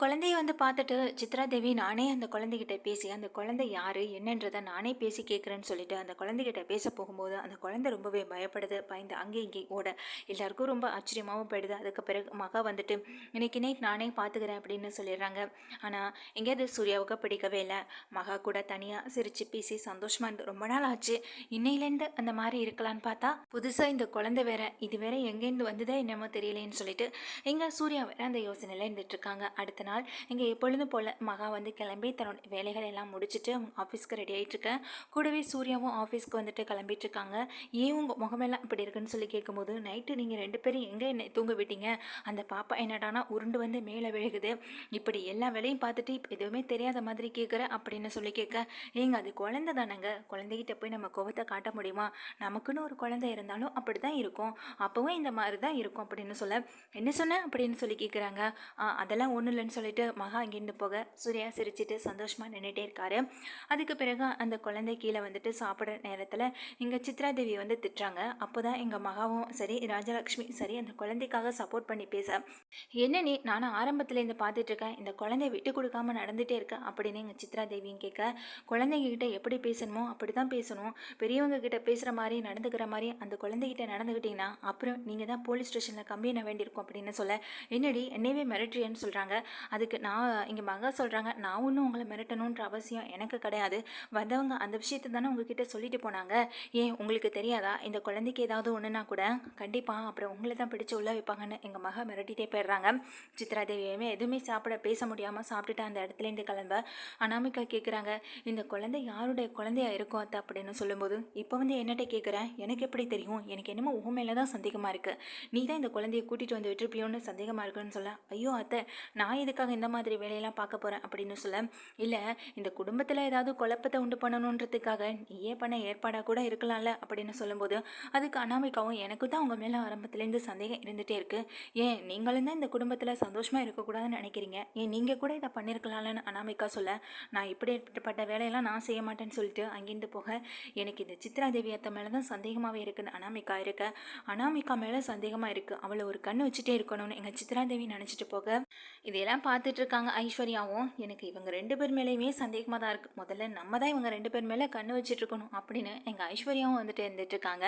குழந்தைய வந்து பார்த்துட்டு சித்ரா தேவி நானே அந்த குழந்தைகிட்ட பேசி அந்த குழந்தை யார்? என்னன்றதை நானே பேசி கேட்குறேன்னு சொல்லிட்டு அந்த குழந்தைகிட்ட பேச போகும்போது அந்த குழந்தை ரொம்பவே பயப்படுது பயந்து அங்கே இங்கே ஓட. எல்லாருக்கும் ரொம்ப ஆச்சரியமாகவும் போயிடுது. அதுக்கு பிறகு மகா வந்துட்டு இன்னைக்கு நைட் நானே பார்த்துக்கிறேன் அப்படின்னு சொல்லிடுறாங்க. ஆனால் எங்கேயாவது சூர்யாவுக்கு பிடிக்கவே இல்லை. மகா கூட தனியாக சிரித்து பேசி சந்தோஷமாக இருந்து ரொம்ப நாள் ஆச்சு. இன்னையிலேருந்து அந்த மாதிரி இருக்கலான்னு பார்த்தா புதுசாக இந்த குழந்தை வேற இது வேற எங்கேருந்து வந்ததே என்னமோ தெரியலேன்னு சொல்லிட்டு எங்கள் சூர்யா வேற அந்த யோசனையில் இருந்துட்டு இருக்காங்க. அடுத்த நாள் இங்கே எப்பொழுதும் போல் மகா வந்து கிளம்பி தன்னோட வேலைகள் எல்லாம் முடிச்சுட்டு அவங்க ஆஃபீஸ்க்கு ரெடி ஆகிட்டுருக்கேன் கூடவே சூர்யாவும் ஆஃபீஸ்க்கு வந்துட்டு கிளம்பிட்டு இருக்காங்க ஏன் உங்கள் முகமெல்லாம் இப்படி இருக்குன்னு சொல்லி கேட்கும்போது நைட்டு நீங்கள் ரெண்டு பேரும் எங்கே என்ன தூங்க விட்டீங்க? அந்த பாப்பா என்னடானா உருண்டு வந்து மேலே விழுகுது. இப்படி எல்லா வேலையும் பார்த்துட்டு இப்போ எதுவுமே தெரியாத மாதிரி கேட்குற அப்படின்னு சொல்லி கேட்க ஏங்க அது குழந்தை தானேங்க? குழந்தைகிட்ட போய் நம்ம கோபத்தை காட்ட முடியுமா? நமக்குன்னு ஒரு குழந்தை இருந்தாலும் அப்படி தான் இருக்கும். அப்போவும் இந்த மாதிரி தான் இருக்கும் அப்படின்னு சொல்ல என்ன சொன்ன? அப்படின்னு சொல்லி கேட்குறாங்க அதெல்லாம் ஒன்றும் இல்லைன்னு சொல்லிட்டு மகா அங்கேருந்து போக சூர்யா சிரிச்சிட்டு சந்தோஷமாக நின்றுட்டே இருக்காரு. அதுக்கு பிறகு அந்த குழந்தை கீழே வந்துட்டு சாப்பிட்ற நேரத்தில் இங்கே சித்ரா தேவி வந்து திட்டுறாங்க. அப்போ தான் எங்கள் மகாவும் சரி ராஜலக்ஷ்மி சரி அந்த குழந்தைக்காக சப்போர்ட் பண்ணி பேச என்ன நீ நானும் ஆரம்பத்துலேருந்து பார்த்துட்டு இருக்கேன். இந்த குழந்தைய விட்டு கொடுக்காம நடந்துகிட்டே இருக்கேன் அப்படின்னு எங்கள் சித்ரா தேவியும் கேட்க குழந்தைங்கக்கிட்ட எப்படி பேசணுமோ அப்படி தான் பேசணும். பெரியவங்க கிட்ட பேசுகிற மாதிரி நடந்துக்கிற மாதிரி அந்த குழந்தைகிட்ட நடந்துக்கிட்டிங்கன்னா அப்புறம் நீங்கள் தான் போலீஸ் ஸ்டேஷனில் கம்ப்ளைண்ட் வேண்டியிருக்கும் அப்படின்னு சொல்ல என்னடி என்னையவே மிரட்டுறியன்னு சொல்கிறாங்க அதுக்கு நான் இங்கே மகா சொல்கிறாங்க நான் ஒன்றும் உங்களை மிரட்டணுன்ற அவசியம் எனக்கு கிடையாது. வந்தவங்க அந்த விஷயத்தை தானே உங்ககிட்ட சொல்லிட்டு போனாங்க. ஏன் உங்களுக்கு தெரியாதா? இந்த குழந்தைக்கு ஏதாவது ஒன்றுனா கூட கண்டிப்பாக அப்புறம் உங்களை தான் பிடிச்சி உள்ள வைப்பாங்கன்னு எங்கள் மகா மிரட்டிகிட்டே போயிடுறாங்க. சித்ரா தேவியுமே எதுவுமே சாப்பிட பேச முடியாமல் சாப்பிட்டுட்டு அந்த இடத்துலேருந்து கிளம்ப அனாமிகா கேட்குறாங்க இந்த குழந்தை யாருடைய குழந்தையா இருக்கும் அத்தை? அப்படின்னு சொல்லும்போது இப்போ வந்து என்னட்ட கேட்குறேன் எனக்கு எப்படி தெரியும்? எனக்கு என்னமோ உண்மையில தான் சந்தேகமாக இருக்குது நீ தான் இந்த குழந்தைய கூட்டிகிட்டு வந்து விட்டுருப்பியோன்னு சந்தேகமாக இருக்குன்னு சொல்ல ஐயோ அத்தை நான் இதுக்காக இந்த மாதிரி வேலையெல்லாம் பார்க்க போகிறேன் அப்படின்னு சொல்ல இல்லை இந்த குடும்பத்தில் ஏதாவது குழப்பத்தை உண்டு பண்ணணுன்றதுக்காக நீயே பண்ண ஏற்பாடாக கூட இருக்கலாம்ல அப்படின்னு சொல்லும்போது அதுக்கு அனாமிகாவும் எனக்கு தான் உங்கள் மேலே ஆரம்பத்துலேருந்து சந்தேகம் இருந்துகிட்டே இருக்குது ஏன் நீங்களும் தான் இந்த குடும்பத்தில் சந்தோஷமாக இருக்கக்கூடாதுன்னு நினைக்கிறீங்க? ஏன் நீங்கள் கூட இதை பண்ணியிருக்கலாம்லன்னு அனாமிகா சொல்ல நான் இப்படி ஏற்பட்ட வேலையெல்லாம் நான் செய்ய மாட்டேன்னு சொல்லிட்டு அங்கேருந்து போக எனக்கு இந்த சித்ரா தேவி அத்தை மேலே தான் சந்தேகமாகவே இருக்குன்னு அனாமிகா இருக்க அனாமிகா மேலே சந்தேகமாக இருக்குது அவளை ஒரு கண்ணு வச்சுட்டே இருக்கணும்னு எங்கள் சித்ரா தேவி நினச்சிட்டு போக இதையெல்லாம் பார்த்துட்டு இருக்காங்க ஐஸ்வர்யாவும். எனக்கு இவங்க ரெண்டு பேர் மேலேயுமே சந்தேகமாக தான் இருக்குது முதல்ல நம்ம தான் இவங்க ரெண்டு பேர் மேலே கண்ணு வச்சுட்ருக்கணும் அப்படின்னு எங்கள் ஐஸ்வர்யாவும் வந்துட்டு இருந்துட்டு இருக்காங்க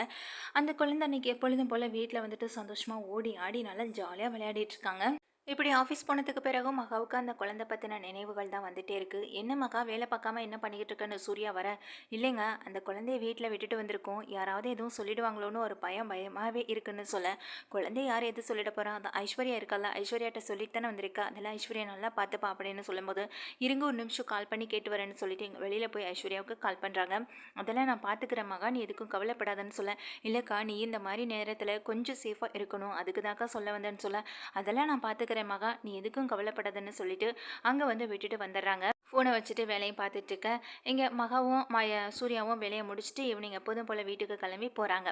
அந்த குழந்தை அன்னைக்கு எப்பொழுதும் போல் வீட்டில் வந்துட்டு சந்தோஷமாக ஓடி ஆடி நல்லா ஜாலியாக விளையாடிட்டு இருக்காங்க இப்படி ஆஃபீஸ் போனதுக்கு பிறகு மகாவுக்கு அந்த குழந்தை பற்றின நினைவுகள் தான் வந்துட்டே இருக்குது என்ன மகா வேலை பார்க்காம என்ன பண்ணிக்கிட்டு இருக்கன்னு சூர்யா வர இல்லைங்க அந்த குழந்தைய வீட்டில் விட்டுட்டு வந்திருக்கோம். யாராவது எதுவும் சொல்லிடுவாங்களோன்னு ஒரு பயம் பயமாகவே இருக்குன்னு சொல்ல. குழந்தைய யார் எது சொல்லிட போகிறா அந்த ஐஸ்வர்யா இருக்கல்ல ஐஸ்வர்யாட்ட சொல்லிட்டு தானே வந்திருக்கா? அதெல்லாம் ஐஸ்வர்யா நல்லா பார்த்துப்பா அப்படின்னு சொல்லும்போது இருங்க ஒரு நிமிஷம் கால் பண்ணி கேட்டு வரேன்னு சொல்லிட்டு எங்கள் வெளியில் போய் ஐஸ்வர்யாவுக்கு கால் பண்ணுறாங்க அதெல்லாம் நான் பார்த்துக்கிறேன் மகா நீ எதுக்கும் கவலைப்படாதன்னு சொல்ல. இல்லைக்கா நீ இந்த மாதிரி நேரத்தில் கொஞ்சம் சேஃபாக இருக்கணும். அதுக்கு தாக்கா சொல்ல வந்தேன்னு சொல்ல. அதெல்லாம் நான் பார்த்துக்கிறேன். பார்த்துக்கிறேன் மகா நீ எதுக்கும் கவலைப்படாதன்னு சொல்லிட்டு அங்கே வந்து விட்டுட்டு வந்துடுறாங்க. ஃபோனை வச்சுட்டு வேலையும் பார்த்துட்டு இங்கே மகாவும் மாய சூர்யாவும் வேலையை முடிச்சுட்டு ஈவினிங் எப்போதும் போல் வீட்டுக்கு கிளம்பி போகிறாங்க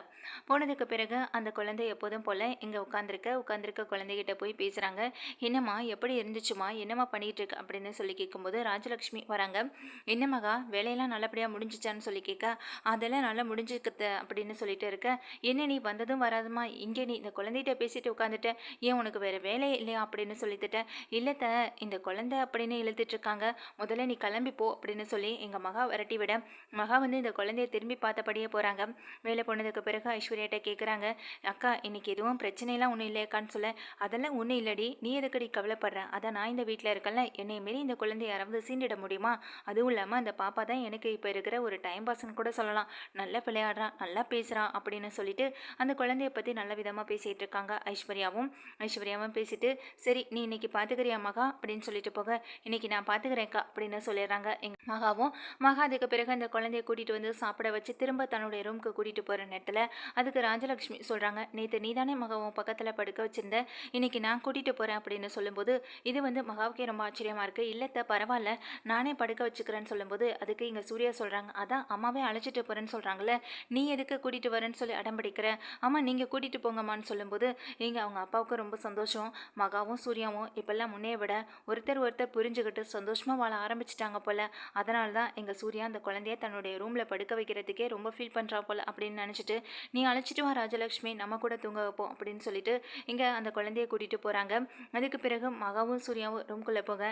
போனதுக்கு பிறகு அந்த குழந்தை எப்போதும் போல் இங்கே உட்காந்துருக்க உட்காந்துருக்க குழந்தைகிட்ட போய் பேசுகிறாங்க என்னம்மா எப்படி இருந்துச்சுமா என்னம்மா பண்ணிகிட்டு இருக்கு அப்படின்னு சொல்லி கேட்கும்போது ராஜலக்ஷ்மி வராங்க. என்ன மகா வேலையெல்லாம் நல்லபடியாக முடிஞ்சிச்சான்னு சொல்லி கேட்க அதெல்லாம் நல்லா முடிஞ்சுக்கத்த அப்படின்னு சொல்லிட்டு இருக்க. என்ன நீ வந்ததும் வராதுமா இங்கே நீ இந்த குழந்தைகிட்ட பேசிட்டு உட்காந்துட்ட ஏன் உனக்கு வேறு வேலையே இல்லையா? அப்படின்னு சொல்லிட்டுட்டேன் இல்லைத்த இந்த குழந்தை அப்படின்னு இழுத்துட்டு இருக்காங்க முதல்ல நீ கிளம்பி போ அப்படின்னு சொல்லி எங்கள் மகா விரட்டி விட மகா வந்து இந்த குழந்தைய திரும்பி பார்த்தபடியே போகிறாங்க வேலை போனதுக்கு பிறகு ஐஸ்வர்யாட்ட கேட்குறாங்க அக்கா இன்னைக்கு எதுவும் பிரச்சனைலாம் ஒன்றும் இல்லையாக்கான்னு சொல்ல அதெல்லாம் ஒன்றும் இல்லடி. நீ எதுக்கடி கவலைப்படுற? அதான் நான் இந்த வீட்டில் இருக்கல என்னை மாரி இந்த குழந்தைய யாராவது சீண்டிட முடியுமா? அதுவும் இல்லாமல் அந்த பாப்பா தான் எனக்கு இப்போ இருக்கிற ஒரு டைம் பாஸ்ன்னு கூட சொல்லலாம். நல்லா விளையாடுறான் நல்லா பேசுகிறான் அப்படின்னு சொல்லிட்டு அந்த குழந்தைய பற்றி நல்ல விதமாக பேசிகிட்டு இருக்காங்க ஐஸ்வர்யாவும். ஐஸ்வர்யாவும் பேசிட்டு சரி நீ இன்னைக்கு பார்த்துக்கிறியா மகா? அப்படின்னு சொல்லிட்டு போக இன்னைக்கு நான் பார்த்துக்கிறேன்க்கா அப்படின்னு சொல்லிடுறாங்க எங்கள் மகாவும். மகா அதுக்கு பிறகு அந்த குழந்தைய கூட்டிகிட்டு வந்து சாப்பிட வச்சு திரும்ப தன்னுடைய ரூமுக்கு கூட்டிகிட்டு போகிற நேரத்தில் அதுக்கு ராஜலக்ஷ்மி சொல்கிறாங்க நேற்று நீ தானே மகாவும் பக்கத்தில் படுக்க வச்சுருந்த? இன்னைக்கு நான் கூட்டிகிட்டு போகிறேன் அப்படின்னு சொல்லும்போது இது வந்து மகாவுக்கே ரொம்ப ஆச்சரியமாக இருக்குது இல்லைத்த பரவாயில்ல. நானே படுக்க வச்சுக்கிறேன்னு சொல்லும்போது அதுக்கு இங்கே சூர்யா சொல்கிறாங்க அதான் அம்மாவே அழைச்சிட்டு போகிறேன்னு சொல்கிறாங்களே நீ எதுக்கு கூட்டிகிட்டு வரேன்னு சொல்லி அடம் பிடிக்கிற ஆமாம் நீங்கள் கூட்டிகிட்டு போங்கம்மான்னு சொல்லும்போது இங்கே அவங்க அப்பாவுக்கு ரொம்ப சந்தோஷம். மகாவும் சூர்யாவும் இப்போல்லாம் முன்னே விட ஒருத்தர் ஒருத்தர் புரிஞ்சுக்கிட்டு சந்தோஷமாக வாழ ஆரம்பிச்சிட்டாங்க போல். அதனால தான் எங்கள் சூர்யா அந்த குழந்தைய தன்னுடைய ரூமில் படுக்க வைக்கிறதுக்கே ரொம்ப ஃபீல் பண்ணுறா போல் அப்படின்னு நினச்சிட்டு நீ அழைச்சிட்டு வா ராஜலக்ஷ்மி நம்ம கூட தூங்க வைப்போம் அப்படின்னு சொல்லிட்டு இங்கே அந்த குழந்தைய கூட்டிகிட்டு போகிறாங்க அதுக்கு பிறகு மகாவும் சூர்யாவும் ரூம்குள்ளே போக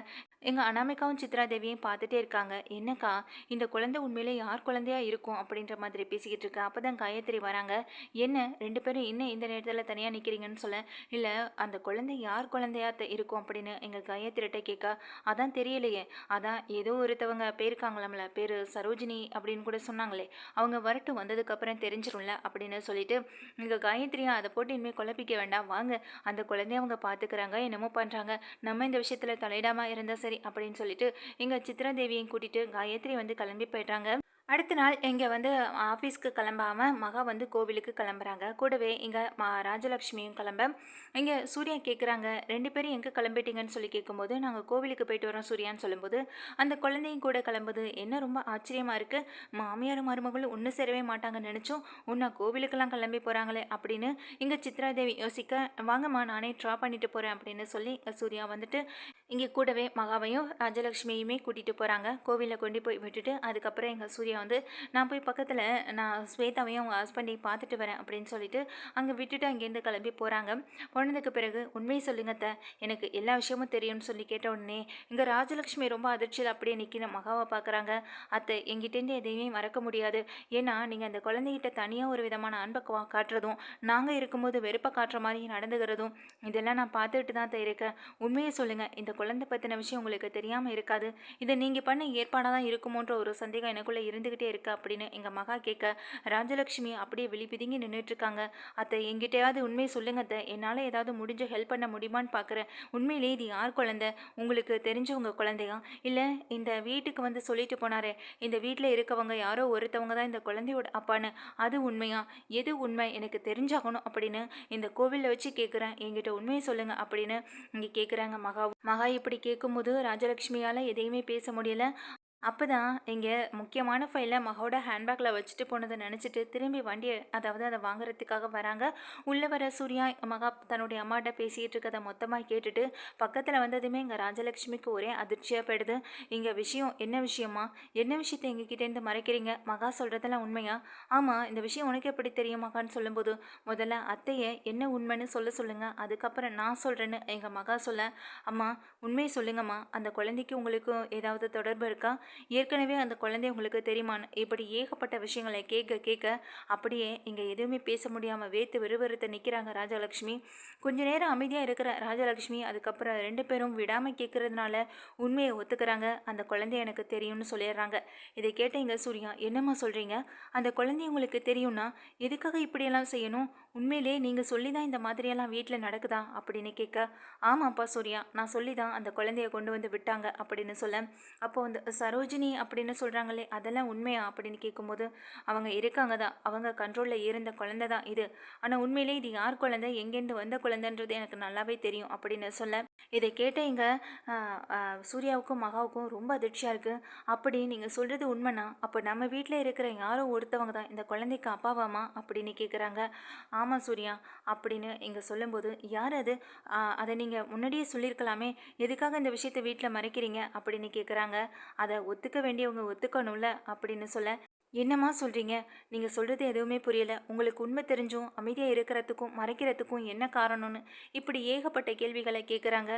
எங்கள் அனாமிகாவும் சித்ரா தேவியும் பார்த்துட்டே இருக்காங்க. என்னக்கா இந்த குழந்தை உண்மையிலே யார் குழந்தையா இருக்கும்? அப்படின்ற மாதிரி பேசிக்கிட்டு இருக்கா. அப்போ தான் காயத்ரி வராங்க. என்ன ரெண்டு பேரும் என்ன இந்த நேரத்தில் தனியாக நிற்கிறீங்கன்னு சொல்ல இல்லை அந்த குழந்தை யார் குழந்தையா இருக்கும்? அப்படின்னு எங்கள் காயத்ரிட்ட கேட்க அதான் தெரியலையே அதான் ஏதோ ஒருத்தவங்க போயிருக்காங்களாம்ல பேர் சரோஜினி அப்படின்னு கூட சொன்னாங்களே. அவங்க வரட்டும் வந்ததுக்கப்புறம் தெரிஞ்சிடும்ல அப்படின்னு சொல்லிட்டு இங்கே காயத்ரியா அதை போட்டு இனிமேல் குழப்பிக்க வேண்டாம். வாங்க அந்த குழந்தைய அவங்க பார்த்துக்கிறாங்க என்னமோ பண்ணுறாங்க நம்ம இந்த விஷயத்தில் தலையிடாமல் இருந்தால் சரி அப்படின்னு சொல்லிட்டு இங்கே சித்ரா தேவியையும் கூட்டிகிட்டு காயத்ரி வந்து கிளம்பி போயிட்டாங்க அடுத்த நாள் இங்கே வந்து ஆஃபீஸ்க்கு கிளம்பாமல் மகா வந்து கோவிலுக்கு கிளம்புறாங்க. கூடவே இங்கே மா ராஜலக்ஷ்மியும் கிளம்ப. இங்கே சூர்யா கேட்குறாங்க ரெண்டு பேரும் எங்கே கிளம்பிட்டீங்கன்னு சொல்லி கேட்கும்போது நாங்கள் கோவிலுக்கு போயிட்டு வரோம் சூர்யான்னு சொல்லும்போது அந்த குழந்தையும் கூட கிளம்புது. என்ன ரொம்ப ஆச்சரியமாக இருக்குது மாமியார் மருமகளும் ஒன்று சேரவே மாட்டாங்கன்னு நினச்சோம். உன்னை கோவிலுக்கெல்லாம் கிளம்பி போகிறாங்களே அப்படின்னு இங்கே சித்ராதேவி யோசிக்க வாங்கம்மா நானே ட்ரா பண்ணிட்டு போகிறேன் அப்படின்னு சொல்லி சூர்யா வந்துட்டு இங்கே கூடவே மகாவையும் ராஜலக்ஷ்மியுமே கூட்டிகிட்டு போகிறாங்க கோவிலில் கொண்டு போய் விட்டுட்டு அதுக்கப்புறம் எங்கள் சூர்யா வந்து நான் போய் பக்கத்தில் நான் ஸ்வேதாவையும் அவங்க ஹஸ்பண்டையும் பார்த்துட்டு வரேன் அப்படின்னு சொல்லிட்டு அங்கே விட்டுட்டு அங்கேருந்து கிளம்பி போகிறாங்க போனதுக்கு பிறகு உண்மையை சொல்லுங்க அத்தை. எனக்கு எல்லா விஷயமும் தெரியும்னு சொல்லி கேட்ட உடனே இங்கே ராஜலக்ஷ்மி ரொம்ப அதிர்ச்சியில் அப்படியே நிற்கிற மகாவை பார்க்குறாங்க. அத்தை எங்கிட்டேருந்து எதையுமே மறக்க முடியாது. ஏன்னா நீங்கள் அந்த குழந்தைகிட்ட தனியாக ஒரு விதமான அன்பை காட்டுறதும் நாங்கள் இருக்கும்போது வெறுப்பை காட்டுற மாதிரி நடந்துக்கிறதும் இதெல்லாம் நான் பார்த்துட்டு தான் இருக்கேன். உண்மையை சொல்லுங்கள் இந்த குழந்தை பற்றின விஷயம் உங்களுக்கு தெரியாமல் இருக்காது. இதை நீங்கள் பண்ண ஏற்பாடாக தான் இருக்குமோன்ற ஒரு சந்தேகம் எனக்குள்ளே இருந்துக்கிட்டே இருக்கா அப்படின்னு எங்கள் மகா கேட்க ராஜலக்ஷ்மி அப்படியே விழிபிதுங்கி நின்றுட்டு இருக்காங்க அத்தை எங்கிட்டயாவது உண்மையை சொல்லுங்க அத்தை. என்னால் ஏதாவது முடிஞ்ச ஹெல்ப் பண்ண முடியுமான்னு பார்க்குறேன் உண்மையிலே இது யார் குழந்தை? உங்களுக்கு தெரிஞ்சவங்க குழந்தையா? இல்லை இந்த வீட்டுக்கு வந்து சொல்லிட்டு போனாரே. இந்த வீட்டில் இருக்கவங்க யாரோ ஒருத்தவங்க தான் இந்த குழந்தையோட அப்பான்னு. அது உண்மையா? எது உண்மை? எனக்கு தெரிஞ்சாகணும் அப்படின்னு இந்த கோவிலில் வச்சு கேட்குறேன் என்கிட்ட உண்மையை சொல்லுங்க அப்படின்னு இங்கே கேட்குறாங்க மகா. மகா இப்படி கேட்கும்போது ராஜலக்ஷ்மியால் எதையுமே பேச முடியல. அப்போ தான் இங்கே முக்கியமான ஃபைலை மகாவோட ஹேண்ட்பேக்கில் வச்சுட்டு போனதை நினச்சிட்டு திரும்பி வண்டியை அதாவது அதை வாங்குறதுக்காக வராங்க. உள்ளே வர சூர்யா மகா தன்னுடைய அம்மாட்ட பேசிகிட்டு இருக்கதை மொத்தமாக கேட்டுட்டு பக்கத்தில் வந்ததுமே இங்கே ராஜலக்ஷ்மிக்கு ஒரே அதிர்ச்சியாக போயிடுது. இங்கே விஷயம் என்ன விஷயமா? என்ன விஷயத்தை எங்ககிட்டேருந்து மறைக்கிறீங்க? மகா சொல்கிறதெல்லாம் உண்மையா? ஆமாம் இந்த விஷயம் உனக்கு எப்படி தெரியும் மகான்னு சொல்லும்போது முதல்ல அத்தையை என்ன உண்மைன்னு சொல்ல சொல்லுங்கள் அதுக்கப்புறம் நான் சொல்கிறேன்னு எங்கள் மகா சொல்ல அம்மா உண்மையை சொல்லுங்கம்மா. அந்த குழந்தைக்கு உங்களுக்கு ஏதாவது தொடர்பு இருக்கா? ஏற்கனவே அந்த குழந்தை உங்களுக்கு தெரியுமான்னு? இப்படி ஏகப்பட்ட விஷயங்களை கேட்க கேட்க அப்படியே இங்கே எதுவுமே பேச முடியாமல் வேத்து விறுவிறுத்து நிற்கிறாங்க ராஜலக்ஷ்மி. கொஞ்ச நேரம் அமைதியாக இருக்கிற ராஜலக்ஷ்மி அதுக்கப்புறம் ரெண்டு பேரும் விடாமல் கேட்கறதுனால உண்மையை ஒத்துக்கிறாங்க. அந்த குழந்தை எனக்கு தெரியும்னு சொல்லிடுறாங்க. இதை கேட்ட இங்கே சூர்யா என்னம்மா சொல்கிறீங்க அந்த குழந்தை உங்களுக்கு தெரியும்னா எதுக்காக இப்படியெல்லாம் செய்யணும்? உண்மையிலே நீங்கள் சொல்லி தான் இந்த மாதிரியெல்லாம் வீட்டில் நடக்குதா? அப்படின்னு கேட்க ஆமாப்பா சூர்யா நான் சொல்லி தான் அந்த குழந்தைய கொண்டு வந்து விட்டாங்க அப்படின்னு சொல்ல அப்போ அந்த சரோஜினி அப்படின்னு சொல்கிறாங்களே அதெல்லாம் உண்மையா? அப்படின்னு கேட்கும்போது அவங்க இருக்காங்க தான். அவங்க கண்ட்ரோலில் இருந்த குழந்தை தான் இது. ஆனால் உண்மையிலே இது யார் குழந்தை? எங்கேருந்து வந்த குழந்தைன்றது எனக்கு நல்லாவே தெரியும் அப்படின்னு சொல்ல இதை கேட்ட எங்க சூர்யாவுக்கும் மகாவுக்கும் ரொம்ப அதிர்ச்சியாக இருக்குது அப்படி நீங்கள் சொல்கிறது உண்மைனா அப்போ நம்ம வீட்டில் இருக்கிற யாரோ ஒருத்தவங்க தான். இந்த குழந்தைக்கு அப்பாவாமா அப்படின்னு கேட்குறாங்க ஆமாம் சூர்யா அப்படின்னு இங்கே சொல்லும்போது யார் அது? அதை நீங்கள் முன்னாடியே சொல்லியிருக்கலாமே. எதுக்காக இந்த விஷயத்தை வீட்டில் மறைக்கிறீங்க? அப்படின்னு கேட்குறாங்க அதை ஒத்துக்க வேண்டியவங்க ஒத்துக்கணும்ல அப்படின்னு சொல்ல என்னம்மா சொல்கிறீங்க நீங்கள் சொல்கிறது எதுவுமே புரியல. உங்களுக்கு உண்மை தெரிஞ்சும் அமைதியாக இருக்கிறதுக்கும் மறைக்கிறதுக்கும் என்ன காரணம்னு இப்படி ஏகப்பட்ட கேள்விகளை கேட்குறாங்க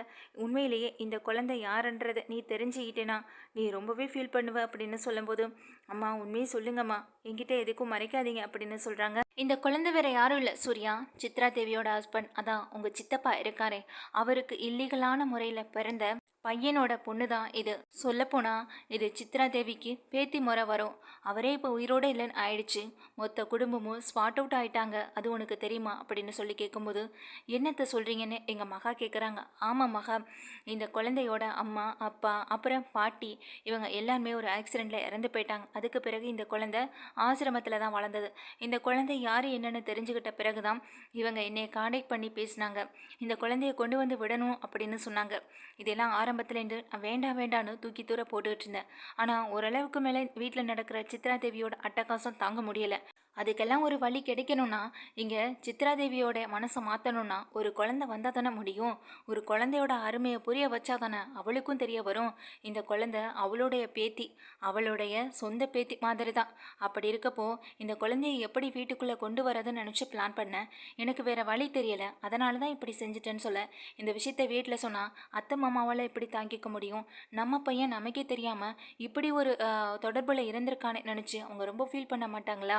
உண்மையிலேயே இந்த குழந்தை யாருன்றதை நீ தெரிஞ்சுக்கிட்டேனா? நீ ரொம்பவே ஃபீல் பண்ணுவ அப்படின்னு சொல்லும்போது அம்மா உண்மையை சொல்லுங்கம்மா. என்கிட்ட எதுக்கும் மறைக்காதீங்க அப்படின்னு சொல்கிறாங்க இந்த குழந்தை வேற யாரும் இல்லை. சூர்யா சித்ரா தேவியோட ஹஸ்பண்ட் அதான் உங்கள் சித்தப்பா இருக்காரே. அவருக்கு இல்லீகலான முறையில் பிறந்த பையனோட பொண்ணு தான் இது. சொல்லப்போனால் இது சித்ரா தேவிக்கு பேத்தி முறை வரும். அவரே இப்போ உயிரோடு இல்லைன்னு ஆயிடுச்சு. மொத்த குடும்பமும் ஸ்பாட் அவுட் ஆயிட்டாங்க. அது உனக்கு தெரியுமா? அப்படின்னு சொல்லி கேட்கும்போது என்னத்தை சொல்கிறீங்கன்னு எங்கள் மகா கேட்குறாங்க ஆமாம் மகா இந்த குழந்தையோட அம்மா அப்பா அப்புறம் பாட்டி இவங்க எல்லாருமே ஒரு ஆக்சிடெண்ட்டில் இறந்து போயிட்டாங்க. அதுக்கு பிறகு இந்த குழந்தை ஆசிரமத்தில் தான் வளர்ந்தது. இந்த குழந்தை யார் என்னென்னு தெரிஞ்சுக்கிட்ட பிறகு தான் இவங்க என்னை காண்டாக்ட் பண்ணி பேசினாங்க. இந்த குழந்தைய கொண்டு வந்து விடணும் அப்படின்னு சொன்னாங்க. இதெல்லாம் ஆரம்பத்துலேருந்து நான் வேண்டாம் வேண்டான்னு தூக்கி தூர போட்டுக்கிட்டு இருந்தேன். ஆனால் ஓரளவுக்கு மேலே வீட்டில் நடக்கிற சித்ரா தேவியோட அட்டகாசம் தாங்க முடியலை. அதுக்கெல்லாம் ஒரு வழி கிடைக்கணும்னா இங்கே சித்ராதேவியோட மனசை மாற்றணும்னா ஒரு குழந்தை வந்தால் தானே முடியும். ஒரு குழந்தையோட அருமையை புரிய வச்சா தானே அவளுக்கும் தெரிய வரும். இந்த குழந்தை அவளுடைய பேத்தி அவளுடைய சொந்த பேத்தி மாதிரி தான் அப்படி இருக்கப்போ இந்த குழந்தையை எப்படி வீட்டுக்குள்ளே கொண்டு வரதுன்னு நினச்சி பிளான் பண்ணேன் எனக்கு வேறு வழி தெரியலை. அதனால தான் இப்படி செஞ்சுட்டேன்னு சொல்ல. இந்த விஷயத்தை வீட்டில் சொன்னால் அத்தை மாமாவால் எப்படி தாங்கிக்க முடியும்? நம்ம பையன் நமக்கே தெரியாமல் இப்படி ஒரு தொடர்பில் இருந்திருக்கானே நினச்சி அவங்க ரொம்ப ஃபீல் பண்ண மாட்டாங்களா?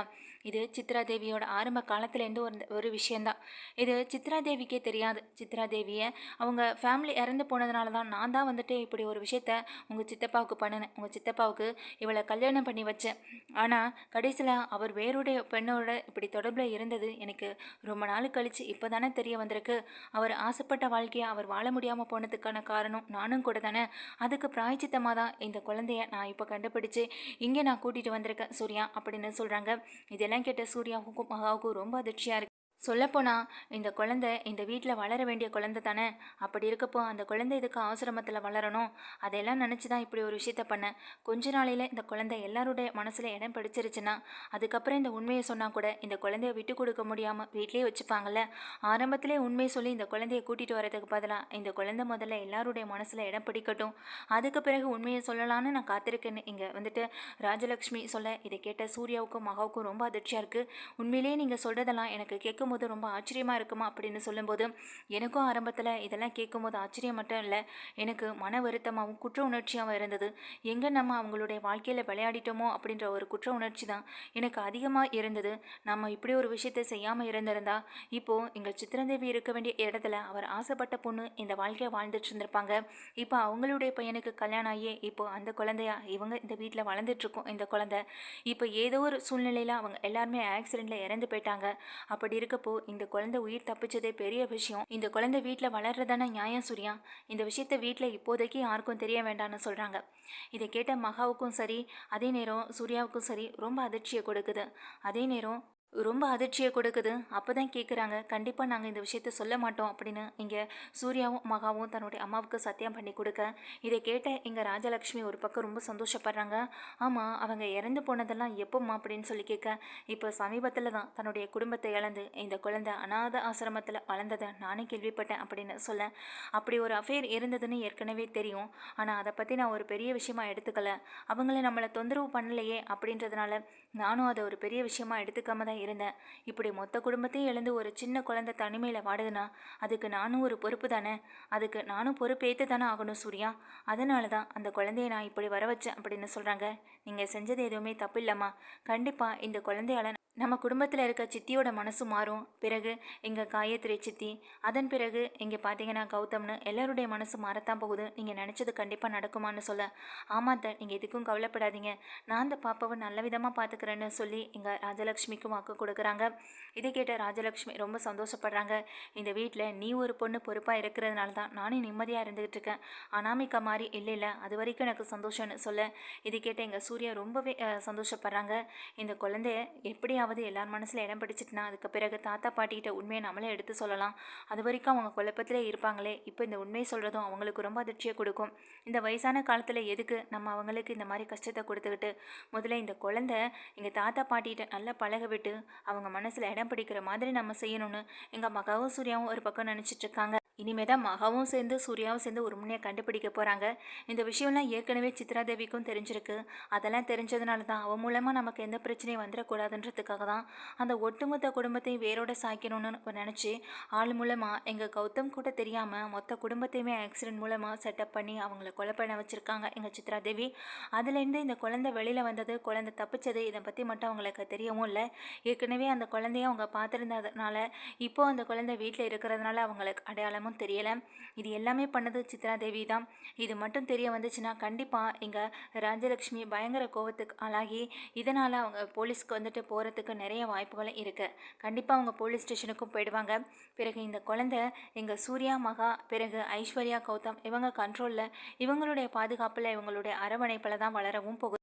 இது சித்ரா தேவியோட ஆரம்ப காலத்துலேருந்து ஒரு ஒரு விஷயந்தான் இது சித்ரா தேவிக்கே தெரியாது. சித்ரா தேவியை அவங்க ஃபேமிலி இறந்து போனதுனால தான் நான் தான் வந்துட்டு இப்படி ஒரு விஷயத்த உங்கள் சித்தப்பாவுக்கு பண்ணினேன். உங்கள் சித்தப்பாவுக்கு இவளை கல்யாணம் பண்ணி வச்சேன். ஆனால் கடைசியில் அவர் வேறுடைய பெண்ணோட இப்படி தொடர்பில் இருந்தது எனக்கு ரொம்ப நாள் கழித்து இப்போ தானே தெரிய வந்திருக்கு. அவர் ஆசைப்பட்ட வாழ்க்கையை அவர் வாழ முடியாமல் போனதுக்கான காரணம் நானும் கூட தானே. அதுக்கு பிராய்ச்சித்தமாக தான் இந்த குழந்தைய நான் இப்போ கண்டுபிடிச்சு இங்கே நான் கூட்டிகிட்டு வந்திருக்கேன். சூர்யா அப்படின்னு சொல்கிறாங்க இதெல்லாம் இதெல்லாம் கேட்ட சூர்யாவுக்கும் மகாவுக்கும் ரொம்ப அதிர்ச்சியாக இருக்குது சொல்லப்போனால் இந்த குழந்தை இந்த வீட்டில் வளர வேண்டிய குழந்தை தானே? அப்படி இருக்கப்போ அந்த குழந்தை இதுக்கு ஆசிரமத்தில் வளரணும்? அதையெல்லாம் நினச்சி தான் இப்படி ஒரு விஷயத்த பண்ணேன் கொஞ்ச நாளையில் இந்த குழந்தை எல்லாருடைய மனசில் இடம் பிடிச்சிருச்சுன்னா அதுக்கப்புறம் இந்த உண்மையை சொன்னால் கூட இந்த குழந்தைய விட்டு கொடுக்க முடியாமல் வீட்லேயே வச்சுப்பாங்கல்ல? ஆரம்பத்திலே உண்மையை சொல்லி இந்த குழந்தைய கூட்டிகிட்டு வரதுக்கு பதிலாக இந்த குழந்தை முதல்ல எல்லாருடைய மனசில் இடம் பிடிக்கட்டும். அதுக்கு பிறகு உண்மையை சொல்லலான்னு நான் காத்திருக்கேன்னு இங்கே வந்துட்டு ராஜலக்ஷ்மி சொல்ல இதை கேட்ட சூர்யாவுக்கும் மகாவுக்கும் ரொம்ப அதிர்ச்சியாக இருக்குது உண்மையிலேயே நீங்கள் சொல்கிறதெல்லாம் எனக்கு கேட்கும் கேட்கும்போது ரொம்ப ஆச்சரியமாக இருக்குமா அப்படின்னு சொல்லும்போது எனக்கும் ஆரம்பத்தில் இதெல்லாம் கேட்கும்போது ஆச்சரியம் மட்டும் இல்லை. எனக்கு மன வருத்தமாகவும் குற்ற உணர்ச்சியாகவும் இருந்தது. எங்கே நம்ம அவங்களுடைய வாழ்க்கையில் விளையாடிட்டோமோ? அப்படின்ற ஒரு குற்ற உணர்ச்சி தான் எனக்கு அதிகமாக இருந்தது. நம்ம இப்படி ஒரு விஷயத்தை செய்யாமல் இருந்திருந்தா இப்போது எங்கள் சித்திரந்தேவி இருக்க வேண்டிய இடத்துல அவர் ஆசைப்பட்ட பொண்ணு இந்த வாழ்க்கையை வாழ்ந்துட்டு இருந்திருப்பாங்க. இப்போ அவங்களுடைய பையனுக்கு கல்யாணம் ஆகி இப்போ அந்த குழந்தையா இவங்க இந்த வீட்டில் வளர்ந்துட்டுருக்கோம் இந்த குழந்தை. இப்போ ஏதோ ஒரு சூழ்நிலையில் அவங்க எல்லாருமே ஆக்சிடெண்ட்டில் இறந்து போயிட்டாங்க. அப்படி இருக்க இருக்கப்போ இந்த குழந்தை உயிர் தப்பிச்சதே பெரிய விஷயம். இந்த குழந்தை வீட்டில் வளர்றதான நியாயம் சூர்யா? இந்த விஷயத்த வீட்டில் இப்போதைக்கு யாருக்கும் தெரிய வேண்டாம்னு சொல்கிறாங்க இதை கேட்ட மகாவுக்கும் சரி அதே நேரம் சூர்யாவுக்கும் சரி ரொம்ப அதிர்ச்சியை கொடுக்குது. அதே நேரம் ரொம்ப அதிர்ச்சியை கொடுக்குது. அப்போ தான் கேட்குறாங்க கண்டிப்பாக நாங்கள் இந்த விஷயத்த சொல்ல மாட்டோம் அப்படின்னு இங்கே சூர்யாவும் மகாவும் தன்னுடைய அம்மாவுக்கு சத்தியம் பண்ணி கொடுக்க. இதை கேட்ட இங்கே ராஜலக்ஷ்மி ஒரு பக்கம் ரொம்ப சந்தோஷப்படுறாங்க. ஆமாம் அவங்க இறந்து போனதெல்லாம் எப்போம்மா? அப்படின்னு சொல்லி கேட்க இப்போ சமீபத்தில் தான் தன்னுடைய குடும்பத்தை இழந்து இந்த குழந்தை அநாத ஆசிரமத்தில் வளர்ந்ததை நானே கேள்விப்பட்டேன் அப்படின்னு சொல்ல. அப்படி ஒரு அஃபேர் இருந்ததுன்னு ஏற்கனவே தெரியும். ஆனால் அதை பற்றி நான் ஒரு பெரிய விஷயமா எடுத்துக்கல. அவங்கள நம்மளை தொந்தரவு பண்ணலையே அப்படின்றதுனால நானும் அதை ஒரு பெரிய விஷயமா எடுத்துக்காம தான் இருந்தேன். இப்படி மொத்த குடும்பத்தையும் எழுந்து ஒரு சின்ன குழந்தை தனிமையில் வாடுதுன்னா அதுக்கு நானும் ஒரு பொறுப்பு தானே? அதுக்கு நானும் பொறுப்பேற்று தானே ஆகணும் சூர்யா? அதனால தான் அந்த குழந்தைய நான் இப்படி வர வச்சேன் அப்படின்னு சொல்கிறாங்க நீங்கள் செஞ்சது எதுவுமே தப்பு இல்லைம்மா. கண்டிப்பாக இந்த குழந்தையால நம்ம குடும்பத்தில் இருக்க சித்தியோட மனசு மாறும். பிறகு எங்கள் காயத்ரி சித்தி அதன் பிறகு இங்கே பார்த்தீங்கன்னா கௌதம்னு எல்லாருடைய மனசு மாறத்தான் போகுது. நீங்கள் நினச்சது கண்டிப்பாக நடக்குமான்னு சொல்ல. ஆமாத்த நீங்கள் எதுக்கும் கவலைப்படாதீங்க. நான் அந்த பாப்பாவை நல்ல விதமாக பார்த்துக்கிறேன்னு சொல்லி எங்கள் ராஜலக்ஷ்மிக்கும் வாக்கு கொடுக்குறாங்க. இதை கேட்ட ராஜலக்ஷ்மி ரொம்ப சந்தோஷப்படுறாங்க. இந்த வீட்டில் நீ ஒரு பொண்ணு பொறுப்பாக இருக்கிறதுனால தான் நானே நிம்மதியாக இருந்துகிட்டு இருக்கேன். அனாமிக்கா மாதிரி இல்லை இல்லை அது வரைக்கும் எனக்கு சந்தோஷம்னு சொல்ல. இதை கேட்ட எங்கள் சூர்யா ரொம்பவே சந்தோஷப்படுறாங்க. இந்த குழந்தைய எப்படி எப்படியாவது எல்லார் மனசில் இடம் பிடிச்சிட்டுனா அதுக்கு பிறகு தாத்தா பாட்டிகிட்ட உண்மையை நம்மளே எடுத்து சொல்லலாம். அது வரைக்கும் அவங்க குழப்பத்திலே இருப்பாங்களே. இப்போ இந்த உண்மையை சொல்கிறதும் அவங்களுக்கு ரொம்ப அதிர்ச்சியை கொடுக்கும். இந்த வயசான காலத்தில் எதுக்கு நம்ம அவங்களுக்கு இந்த மாதிரி கஷ்டத்தை கொடுத்துக்கிட்டு முதல்ல இந்த குழந்தை எங்கள் தாத்தா பாட்டிகிட்ட நல்லா பழக விட்டு அவங்க மனசில் இடம் பிடிக்கிற மாதிரி நம்ம செய்யணும்னு எங்கள் மகாவும் சூர்யாவும் ஒரு பக்கம் நினச்சிட்ருக்காங்க இனிமே தான் மகாவும் சேர்ந்து சூர்யாவும் சேர்ந்து ஒரு முன்னையை கண்டுபிடிக்க போகிறாங்க இந்த விஷயம்லாம் ஏற்கனவே சித்ராதேவிக்கும் தெரிஞ்சிருக்கு. அதெல்லாம் தெரிஞ்சதுனால தான் அவன் மூலமாக நமக்கு எந்த பிரச்சனையும் வந்துடக்கூடாதுன்றதுக்காக தான் அந்த ஒட்டுமொத்த குடும்பத்தையும் வேரோட சாய்க்கணும்னு நினச்சி ஆள் மூலமாக எங்கள் கௌதம் கூட தெரியாமல் மொத்த குடும்பத்தையுமே ஆக்சிடென்ட் மூலமாக செட்டப் பண்ணி அவங்கள கொலை பண்ண வச்சுருக்காங்க எங்கள் சித்ராதேவி அதுலேருந்து இந்த குழந்தை வெளியில் வந்தது குழந்தை தப்பிச்சது இதை பற்றி மட்டும் அவங்களுக்கு தெரியவும் இல்லை. ஏற்கனவே அந்த குழந்தைய அவங்க பார்த்துருந்ததுனால இப்போது அந்த குழந்தை வீட்டில் இருக்கிறதுனால அவங்களுக்கு அடையாளம் காரணமும் தெரியலை. இது எல்லாமே பண்ணது சித்ரா தேவி தான். இது மட்டும் தெரிய வந்துச்சுன்னா கண்டிப்பாக எங்கள் ராஜலக்ஷ்மி பயங்கர கோவத்துக்கு ஆளாகி இதனால் அவங்க போலீஸ்க்கு வந்துட்டு போகிறதுக்கு நிறைய வாய்ப்புகளும் இருக்குது கண்டிப்பாக அவங்க போலீஸ் ஸ்டேஷனுக்கும் போயிடுவாங்க. பிறகு இந்த குழந்தை எங்கள் சூர்யா மகா பிறகு ஐஸ்வர்யா கௌதம் இவங்க கண்ட்ரோலில் இவங்களுடைய பாதுகாப்பில் இவங்களுடைய அரவணைப்பில் தான் வளரவும் போகுது.